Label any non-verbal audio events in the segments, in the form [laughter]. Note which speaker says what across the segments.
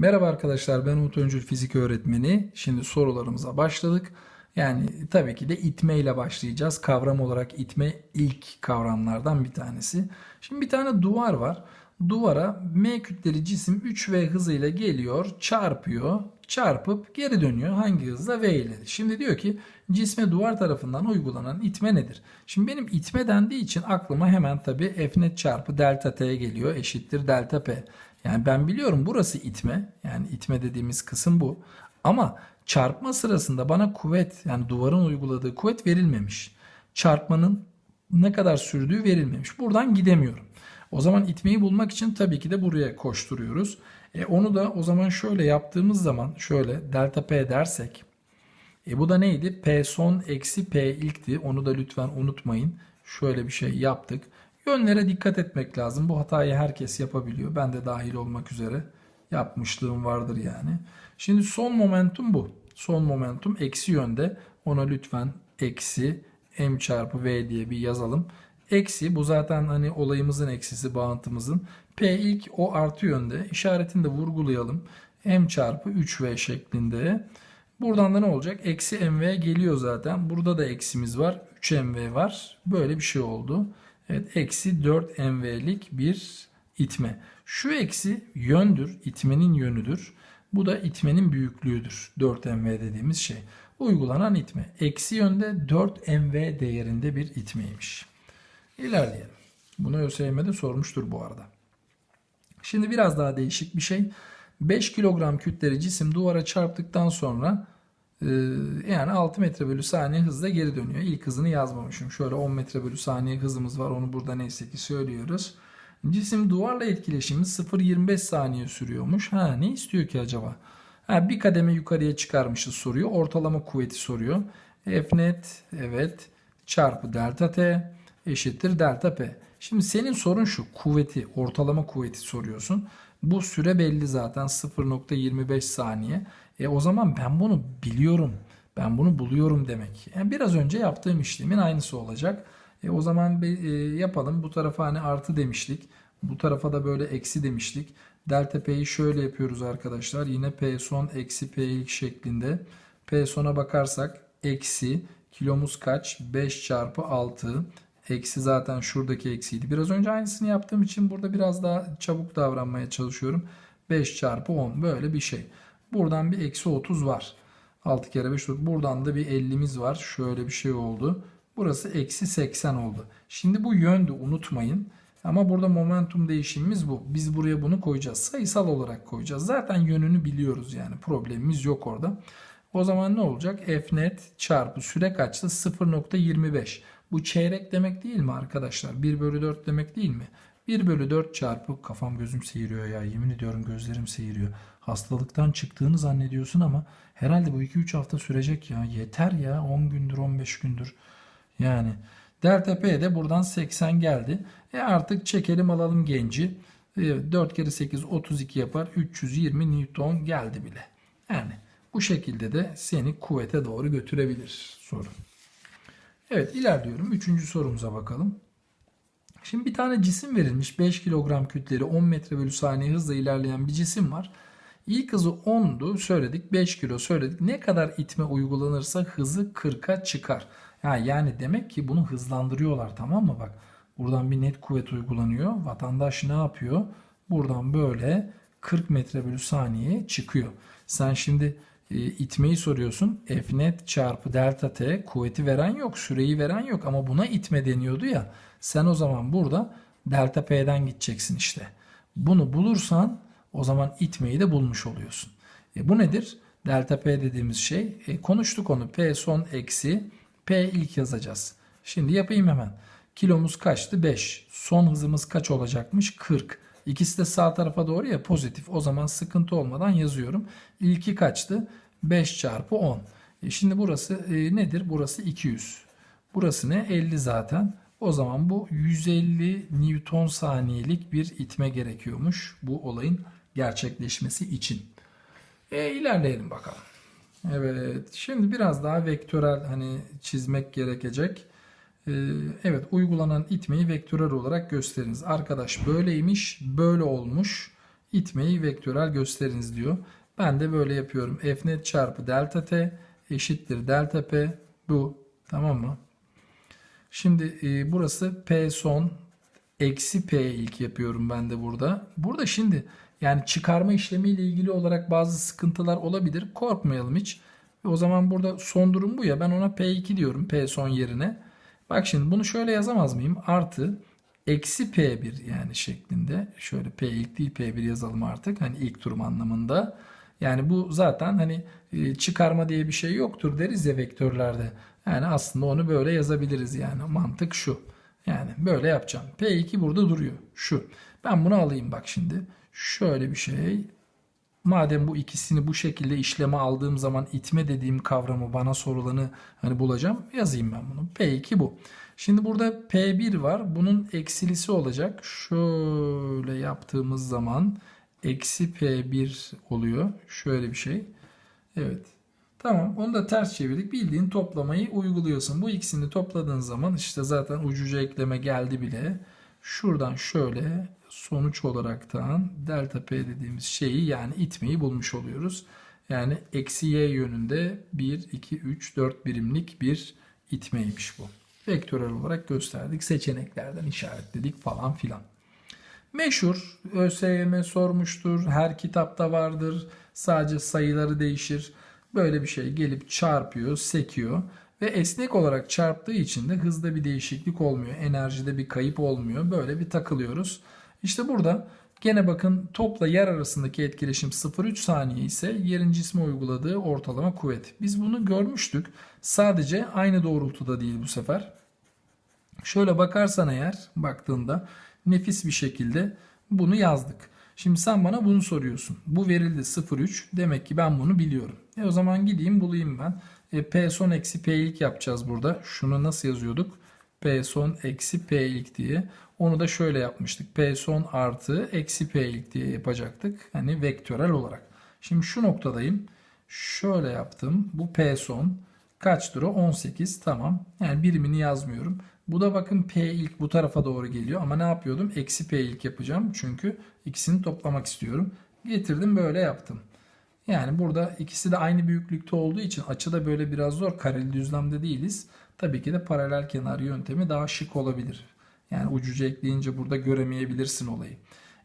Speaker 1: Merhaba arkadaşlar ben Umut Öncül fizik öğretmeni. Şimdi sorularımıza başladık. Yani tabii ki de itme ile başlayacağız. Kavram olarak itme ilk kavramlardan bir tanesi. Şimdi bir tane duvar var. Duvara m kütleli cisim 3v hızıyla geliyor, çarpıyor, çarpıp geri dönüyor. Hangi hızla? v ile. Şimdi diyor ki cisme duvar tarafından uygulanan itme nedir? Şimdi benim itme dendiği için aklıma hemen tabii f net çarpı delta t geliyor eşittir delta p. Yani ben biliyorum burası itme. Yani itme dediğimiz kısım bu. Ama çarpma sırasında bana kuvvet yani duvarın uyguladığı kuvvet verilmemiş. Çarpmanın ne kadar sürdüğü verilmemiş. Buradan gidemiyorum. O zaman itmeyi bulmak için tabii ki de buraya koşturuyoruz. E onu da o zaman şöyle yaptığımız zaman şöyle delta p dersek. E bu da neydi? P son eksi P ilkti. Onu da lütfen unutmayın. Şöyle bir şey yaptık. Yönlere dikkat etmek lazım. Bu hatayı herkes yapabiliyor. Ben de dahil olmak üzere yapmışlığım vardır yani. Şimdi son momentum bu. Son momentum eksi yönde. Ona lütfen eksi m çarpı v diye bir yazalım. Eksi bu zaten hani olayımızın eksisi bağıntımızın. P ilk o artı yönde. İşaretini de vurgulayalım. m çarpı 3v şeklinde. Buradan da ne olacak? Eksi mv geliyor zaten. Burada da eksimiz var. 3mv var. Böyle bir şey oldu. Evet eksi 4 mv'lik bir itme. Şu eksi yöndür. itmenin yönüdür. Bu da itmenin büyüklüğüdür. 4 mv dediğimiz şey. Uygulanan itme. Eksi yönde 4 mv değerinde bir itmeymiş. İlerleyelim. Bunu ÖSYM'de sormuştur bu arada. Şimdi biraz daha değişik bir şey. 5 kilogram kütleli cisim duvara çarptıktan sonra e, yani 6 metre bölü saniye hızla geri dönüyor. İlk hızını yazmamışım. Şöyle 10 metre bölü saniye hızımız var. Onu burada neyse ki söylüyoruz. Cisim duvarla etkileşimi 0.25 saniye sürüyormuş. Ha ne istiyor ki acaba? Ha, bir kademe yukarıya çıkarmışız soruyor. Ortalama kuvveti soruyor. F net evet çarpı delta t eşittir delta p. Şimdi senin sorun şu kuvveti ortalama kuvveti soruyorsun. Bu süre belli zaten 0.25 saniye. E o zaman ben bunu biliyorum. Ben bunu buluyorum demek. Yani biraz önce yaptığım işlemin aynısı olacak. E o zaman bir, e, yapalım. Bu tarafa hani artı demiştik. Bu tarafa da böyle eksi demiştik. Delta P'yi şöyle yapıyoruz arkadaşlar. Yine P son eksi P ilk şeklinde. P sona bakarsak eksi kilomuz kaç? 5 çarpı 6 Eksi zaten şuradaki eksiydi. Biraz önce aynısını yaptığım için burada biraz daha çabuk davranmaya çalışıyorum. 5 çarpı 10 böyle bir şey. Buradan bir eksi 30 var. 6 kere 5 buradan da bir 50'miz var. Şöyle bir şey oldu. Burası eksi 80 oldu. Şimdi bu yöndü unutmayın. Ama burada momentum değişimimiz bu. Biz buraya bunu koyacağız. Sayısal olarak koyacağız. Zaten yönünü biliyoruz yani. Problemimiz yok orada. O zaman ne olacak? F net çarpı süre kaçtı? 0.25. Bu çeyrek demek değil mi arkadaşlar? 1 bölü 4 demek değil mi? 1 bölü 4 çarpı kafam gözüm seyiriyor ya. Yemin ediyorum gözlerim seyiriyor. Hastalıktan çıktığını zannediyorsun ama herhalde bu 2-3 hafta sürecek ya. Yeter ya 10 gündür 15 gündür. Yani delta P de buradan 80 geldi. E artık çekelim alalım genci. 4 kere 8 32 yapar. 320 Newton geldi bile. Yani bu şekilde de seni kuvvete doğru götürebilir soru. Evet ilerliyorum. Üçüncü sorumuza bakalım. Şimdi bir tane cisim verilmiş. 5 kilogram kütleli 10 metre bölü saniye hızla ilerleyen bir cisim var. İlk hızı 10'du söyledik. 5 kilo söyledik. Ne kadar itme uygulanırsa hızı 40'a çıkar. Yani demek ki bunu hızlandırıyorlar tamam mı? Bak buradan bir net kuvvet uygulanıyor. Vatandaş ne yapıyor? Buradan böyle 40 metre bölü saniye çıkıyor. Sen şimdi itmeyi soruyorsun. F net çarpı delta t kuvveti veren yok, süreyi veren yok ama buna itme deniyordu ya. Sen o zaman burada delta p'den gideceksin işte. Bunu bulursan o zaman itmeyi de bulmuş oluyorsun. E, bu nedir? Delta p dediğimiz şey. E, konuştuk onu. P son eksi P ilk yazacağız. Şimdi yapayım hemen. Kilomuz kaçtı? 5. Son hızımız kaç olacakmış? 40. İkisi de sağ tarafa doğru ya pozitif. O zaman sıkıntı olmadan yazıyorum. İlki kaçtı? 5 çarpı 10. E şimdi burası e, nedir? Burası 200. Burası ne? 50 zaten. O zaman bu 150 Newton saniyelik bir itme gerekiyormuş bu olayın gerçekleşmesi için. E, ilerleyelim bakalım. Evet. Şimdi biraz daha vektörel hani çizmek gerekecek. Ee, evet uygulanan itmeyi vektörel olarak gösteriniz. Arkadaş böyleymiş, böyle olmuş. itmeyi vektörel gösteriniz diyor. Ben de böyle yapıyorum. F net çarpı delta t eşittir delta p. Bu. Tamam mı? Şimdi e, burası P son eksi P ilk yapıyorum ben de burada. Burada şimdi yani çıkarma işlemiyle ilgili olarak bazı sıkıntılar olabilir. Korkmayalım hiç. O zaman burada son durum bu ya ben ona P2 diyorum P son yerine. Bak şimdi bunu şöyle yazamaz mıyım? Artı eksi P1 yani şeklinde. Şöyle P ilk değil P1 yazalım artık. Hani ilk durum anlamında. Yani bu zaten hani e, çıkarma diye bir şey yoktur deriz ya vektörlerde. Yani aslında onu böyle yazabiliriz yani. Mantık şu. Yani böyle yapacağım. P2 burada duruyor. Şu. Ben bunu alayım bak şimdi. Şöyle bir şey. Madem bu ikisini bu şekilde işleme aldığım zaman itme dediğim kavramı bana sorulanı hani bulacağım. Yazayım ben bunu. P2 bu. Şimdi burada P1 var. Bunun eksilisi olacak. Şöyle yaptığımız zaman eksi P1 oluyor. Şöyle bir şey. Evet. Tamam onu da ters çevirdik. Bildiğin toplamayı uyguluyorsun. Bu ikisini topladığın zaman işte zaten ucuca ekleme geldi bile. Şuradan şöyle sonuç olaraktan delta P dediğimiz şeyi yani itmeyi bulmuş oluyoruz. Yani eksi y yönünde 1, 2, 3, 4 birimlik bir itmeymiş bu. Vektörel olarak gösterdik. Seçeneklerden işaretledik falan filan. Meşhur ÖSYM sormuştur. Her kitapta vardır. Sadece sayıları değişir. Böyle bir şey gelip çarpıyor, sekiyor ve esnek olarak çarptığı için de hızda bir değişiklik olmuyor. Enerjide bir kayıp olmuyor. Böyle bir takılıyoruz. İşte burada gene bakın topla yer arasındaki etkileşim 0,3 saniye ise yerin cisme uyguladığı ortalama kuvvet. Biz bunu görmüştük. Sadece aynı doğrultuda değil bu sefer. Şöyle bakarsan eğer baktığında nefis bir şekilde bunu yazdık. Şimdi sen bana bunu soruyorsun. Bu verildi 0,3. Demek ki ben bunu biliyorum. E o zaman gideyim bulayım ben. E, P son eksi P ilk yapacağız burada. Şunu nasıl yazıyorduk? P son eksi P ilk diye. Onu da şöyle yapmıştık. P son artı eksi P ilk diye yapacaktık. Hani vektörel olarak. Şimdi şu noktadayım. Şöyle yaptım. Bu P son. Kaçtır o? 18. Tamam. Yani birimini yazmıyorum. Bu da bakın P ilk bu tarafa doğru geliyor. Ama ne yapıyordum? Eksi P ilk yapacağım. Çünkü ikisini toplamak istiyorum. Getirdim böyle yaptım. Yani burada ikisi de aynı büyüklükte olduğu için açı da böyle biraz zor. Kareli düzlemde değiliz. Tabii ki de paralel kenar yöntemi daha şık olabilir. Yani ucuca ekleyince burada göremeyebilirsin olayı.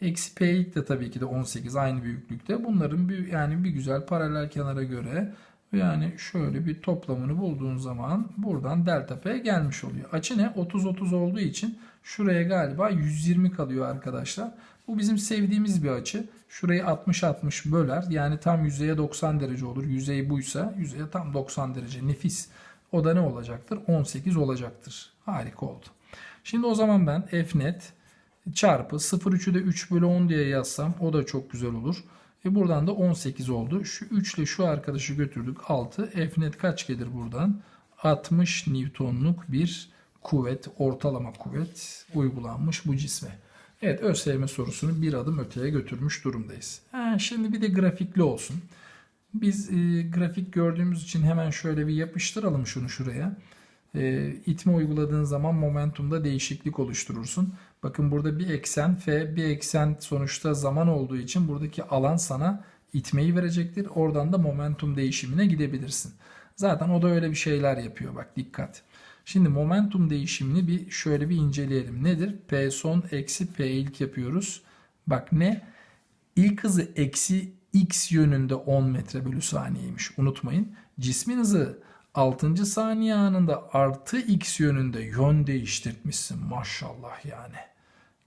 Speaker 1: Eksi P ilk de tabii ki de 18 aynı büyüklükte. Bunların bir, yani bir güzel paralel kenara göre yani şöyle bir toplamını bulduğun zaman buradan delta P gelmiş oluyor. Açı ne? 30-30 olduğu için şuraya galiba 120 kalıyor arkadaşlar. Bu bizim sevdiğimiz bir açı. Şurayı 60-60 böler. Yani tam yüzeye 90 derece olur. Yüzey buysa yüzeye tam 90 derece. Nefis. O da ne olacaktır? 18 olacaktır. Harika oldu. Şimdi o zaman ben F net çarpı 0,3'ü de 3 bölü 10 diye yazsam o da çok güzel olur. E buradan da 18 oldu. Şu 3 ile şu arkadaşı götürdük 6. F net kaç gelir buradan? 60 Newton'luk bir kuvvet, ortalama kuvvet uygulanmış bu cisme. Evet ÖSYM sorusunu bir adım öteye götürmüş durumdayız. Ha, şimdi bir de grafikli olsun. Biz e, grafik gördüğümüz için hemen şöyle bir yapıştıralım şunu şuraya. E, itme uyguladığın zaman momentumda değişiklik oluşturursun. Bakın burada bir eksen F, bir eksen sonuçta zaman olduğu için buradaki alan sana itmeyi verecektir. Oradan da momentum değişimine gidebilirsin. Zaten o da öyle bir şeyler yapıyor bak dikkat. Şimdi momentum değişimini bir şöyle bir inceleyelim. Nedir? P son eksi P ilk yapıyoruz. Bak ne? İlk hızı eksi x yönünde 10 metre bölü saniyeymiş. Unutmayın. Cismin hızı 6. saniye anında artı x yönünde yön değiştirmişsin. Maşallah yani.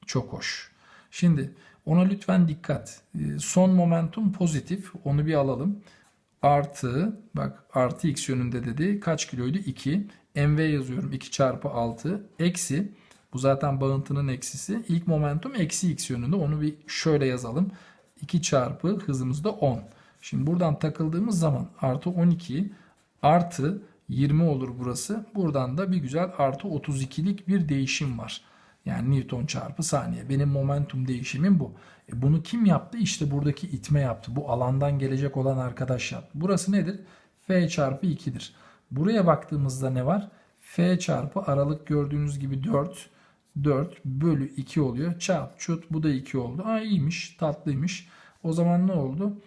Speaker 1: Çok hoş. Şimdi ona lütfen dikkat. Ee, Son momentum pozitif. Onu bir alalım. Artı bak artı x yönünde dedi. Kaç kiloydu? 2. mv yazıyorum. 2 çarpı 6. Eksi. Bu zaten bağıntının eksisi. İlk momentum eksi x yönünde. Onu bir şöyle yazalım. 2 çarpı hızımız da 10. Şimdi buradan takıldığımız zaman artı 12 artı 20 olur burası. Buradan da bir güzel artı 32'lik bir değişim var. Yani Newton çarpı saniye. Benim momentum değişimim bu. E bunu kim yaptı? İşte buradaki itme yaptı. Bu alandan gelecek olan arkadaş yaptı. Burası nedir? F çarpı 2'dir. Buraya baktığımızda ne var? F çarpı aralık gördüğünüz gibi 4. 4 bölü 2 oluyor. Çarp çut bu da 2 oldu. Aa iyiymiş tatlıymış. O zaman ne oldu?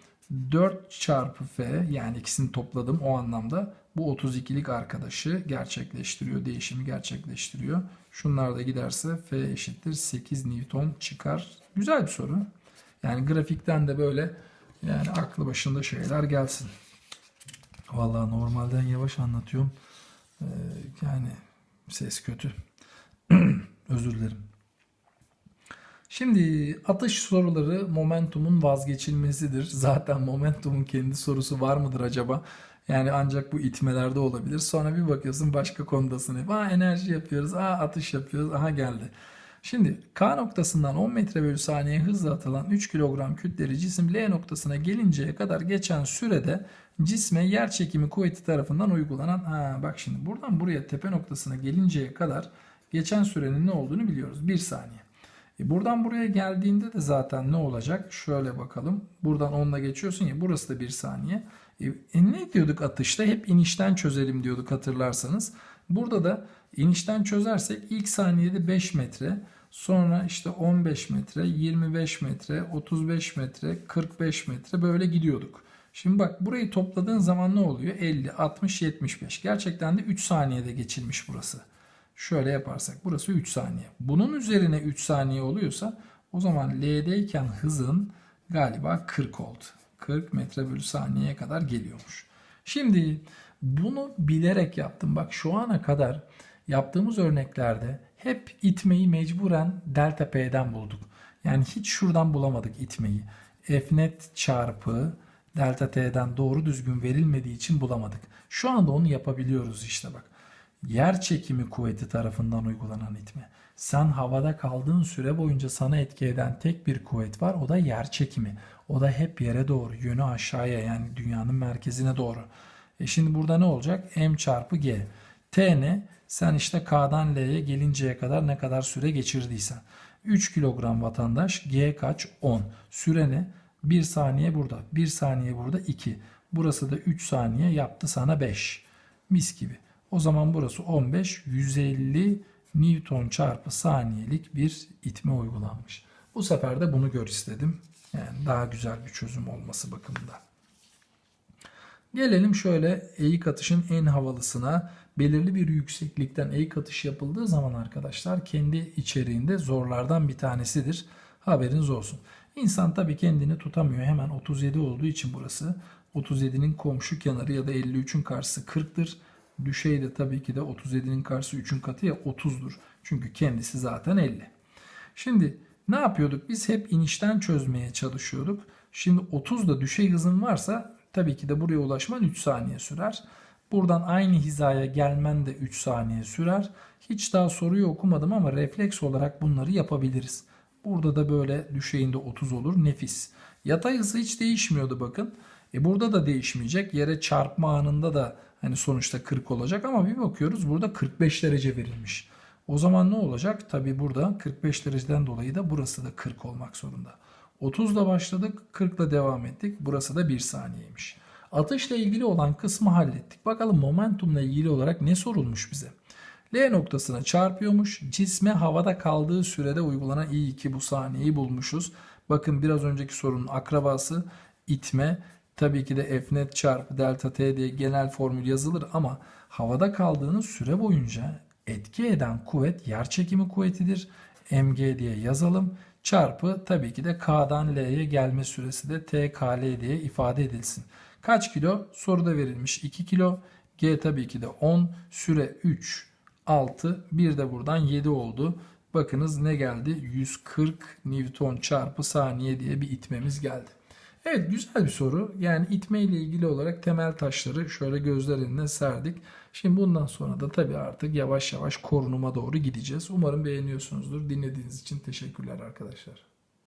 Speaker 1: 4 çarpı f yani ikisini topladım o anlamda. Bu 32'lik arkadaşı gerçekleştiriyor. Değişimi gerçekleştiriyor. Şunlar da giderse f eşittir 8 Newton çıkar. Güzel bir soru. Yani grafikten de böyle yani aklı başında şeyler gelsin. Vallahi normalden yavaş anlatıyorum. Ee, yani ses kötü. [clears throat] Özür dilerim. Şimdi atış soruları momentumun vazgeçilmesidir. [laughs] Zaten momentumun kendi sorusu var mıdır acaba? Yani ancak bu itmelerde olabilir. Sonra bir bakıyorsun başka konudasın hep. Aa enerji yapıyoruz, aa atış yapıyoruz, aha geldi. Şimdi K noktasından 10 metre bölü saniye hızla atılan 3 kilogram kütleli cisim L noktasına gelinceye kadar geçen sürede cisme yer çekimi kuvveti tarafından uygulanan ha bak şimdi buradan buraya tepe noktasına gelinceye kadar geçen sürenin ne olduğunu biliyoruz. 1 saniye. E buradan buraya geldiğinde de zaten ne olacak? Şöyle bakalım. Buradan 10'la geçiyorsun ya burası da 1 saniye. E, e ne diyorduk atışta? Hep inişten çözelim diyorduk hatırlarsanız. Burada da inişten çözersek ilk saniyede 5 metre, sonra işte 15 metre, 25 metre, 35 metre, 45 metre böyle gidiyorduk. Şimdi bak burayı topladığın zaman ne oluyor? 50, 60, 75. Gerçekten de 3 saniyede geçilmiş burası. Şöyle yaparsak burası 3 saniye. Bunun üzerine 3 saniye oluyorsa o zaman L'deyken hızın galiba 40 oldu. 40 metre bölü saniyeye kadar geliyormuş. Şimdi bunu bilerek yaptım. Bak şu ana kadar yaptığımız örneklerde hep itmeyi mecburen delta P'den bulduk. Yani hiç şuradan bulamadık itmeyi. F net çarpı delta T'den doğru düzgün verilmediği için bulamadık. Şu anda onu yapabiliyoruz işte bak. Yer çekimi kuvveti tarafından uygulanan itme. Sen havada kaldığın süre boyunca sana etki eden tek bir kuvvet var. O da yer çekimi. O da hep yere doğru, yönü aşağıya yani dünyanın merkezine doğru. E şimdi burada ne olacak? M çarpı G. T ne? Sen işte K'dan L'ye gelinceye kadar ne kadar süre geçirdiysen. 3 kilogram vatandaş G kaç? 10. Süre ne? 1 saniye burada. 1 saniye burada 2. Burası da 3 saniye yaptı sana 5. Mis gibi. O zaman burası 15, 150 Newton çarpı saniyelik bir itme uygulanmış. Bu sefer de bunu gör istedim. Yani daha güzel bir çözüm olması bakımından. Gelelim şöyle eğik atışın en havalısına. Belirli bir yükseklikten eğik atış yapıldığı zaman arkadaşlar kendi içeriğinde zorlardan bir tanesidir. Haberiniz olsun. İnsan tabii kendini tutamıyor. Hemen 37 olduğu için burası. 37'nin komşu kenarı ya da 53'ün karşısı 40'tır. Düşey de tabii ki de 37'nin karşısı 3'ün katı ya 30'dur. Çünkü kendisi zaten 50. Şimdi ne yapıyorduk? Biz hep inişten çözmeye çalışıyorduk. Şimdi 30 da düşey hızın varsa tabii ki de buraya ulaşman 3 saniye sürer. Buradan aynı hizaya gelmen de 3 saniye sürer. Hiç daha soruyu okumadım ama refleks olarak bunları yapabiliriz. Burada da böyle düşeyinde 30 olur. Nefis. Yatay hızı hiç değişmiyordu bakın. E burada da değişmeyecek. Yere çarpma anında da hani sonuçta 40 olacak ama bir bakıyoruz burada 45 derece verilmiş. O zaman ne olacak? Tabi burada 45 dereceden dolayı da burası da 40 olmak zorunda. 30 ile başladık, 40 ile devam ettik. Burası da 1 saniyeymiş. Atışla ilgili olan kısmı hallettik. Bakalım momentumla ilgili olarak ne sorulmuş bize? L noktasına çarpıyormuş. Cisme havada kaldığı sürede uygulanan iyi ki bu saniyeyi bulmuşuz. Bakın biraz önceki sorunun akrabası itme. Tabii ki de F net çarpı delta T diye genel formül yazılır ama havada kaldığınız süre boyunca etki eden kuvvet yer çekimi kuvvetidir. mg diye yazalım. Çarpı tabii ki de K'dan L'ye gelme süresi de TKL diye ifade edilsin. Kaç kilo? Soruda verilmiş 2 kilo. G tabii ki de 10. Süre 3, 6. Bir de buradan 7 oldu. Bakınız ne geldi? 140 Newton çarpı saniye diye bir itmemiz geldi. Evet güzel bir soru. Yani itme ile ilgili olarak temel taşları şöyle gözler önüne serdik. Şimdi bundan sonra da tabii artık yavaş yavaş korunuma doğru gideceğiz. Umarım beğeniyorsunuzdur. Dinlediğiniz için teşekkürler arkadaşlar.